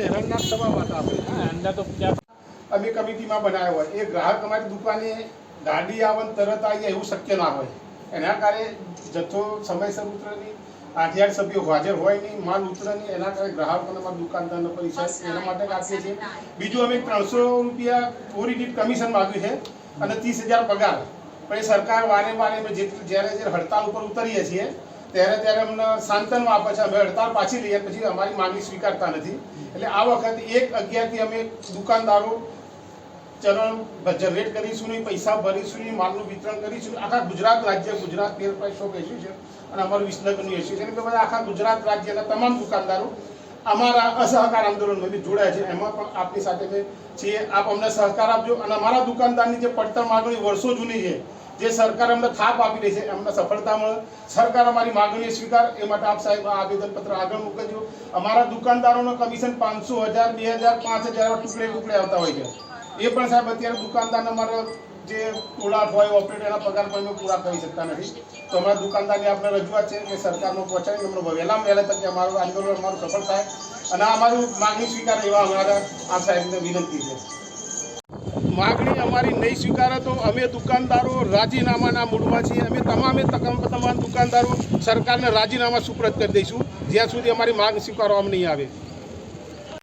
પૈસા તો અમે કમિટીમાં બનાવ્યો હોય. એ ગ્રાહક અમારી દુકાને ગાડી આવે તરત આવી જાય એવું શક્ય ના હોય. એના કારણે જથ્થો સમયસર ઉતરે નહીં આઠ સભ્યો હાજર હોય નહીં માલ ઉતરે નહીં એના કારણે ગ્રાહકોને અમારા દુકાનદારનો પૈસા એના માટે આપીએ છીએ. બીજું અમે ત્રણસો રૂપિયા યુનિટ કમિશન માગ્યું છે અને ત્રીસ હજાર પગાર. પણ એ સરકાર વારે વારે અમે જ્યારે જ્યારે હડતાલ ઉપર ઉતરીએ છીએ ત્યારે ત્યારે અમને સાંત્વના આપે છે, અમે હડતાલ પાછી લઈએ, પછી અમારી માંગણી સ્વીકારતા નથી. એટલે આ વખતે એક અગિયારથી અમે દુકાનદારો ચલણ જનરેટ કરીશું નહીં, પૈસા ભરીશું નહીં, માલનું વિતરણ કરીશું આખા ગુજરાત રાજ્ય, ગુજરાત તેલ પ્રાઇસ શોપ છે. અને અમારું વિસનગરનું એસોસિએશન એટલે બધા આખા ગુજરાત રાજ્યના તમામ દુકાનદારો અમારા અસહકાર આંદોલનમાં બી જોડાયા છે. એમાં પણ આપની સાથે છીએ આપ અમને સહકાર આપજો. અને અમારા દુકાનદારની જે પડતર માગણી વર્ષો જૂની છે જે સરકાર અમને થાપ આપી રહી છે, અમને સફળતા મળે. સરકાર અમારી માગણીઓ સ્વીકાર, એ માટે આપ સાહેબ આવેદનપત્ર આગળ મોકલજો. અમારા દુકાનદારોનો કમિશન પાંચસો હજાર, બે હજાર, પાંચ હજાર ટુકડે ટુકડે આવતા હોય છે. એ પણ સાહેબ અત્યારે દુકાનદારને અમારા જે ટોળા હોય ઓપરેટર એના પગાર પણ અમે પૂરા કરી શકતા નથી. તો અમારા દુકાનદારની આપણે રજૂઆત છે કે સરકારમાં પહોંચાડી અમને વહેલામાં વહેલા તકે અમારું આંદોલન, અમારું સફળ થાય. અને અમારું માગણી સ્વીકાર એવા અમારા આ સાહેબને વિનંતી છે. માગણી અમારી નહીં સ્વીકારે તો અમે દુકાનદારો રાજીનામાના મૂડમાં છીએ. અમે તમામ તમામ દુકાનદારો સરકારને રાજીનામા સુપ્રત કરી દઈશું. જ્યાં સુધી અમારી માંગ સ્વીકારવામાં નહીં આવે.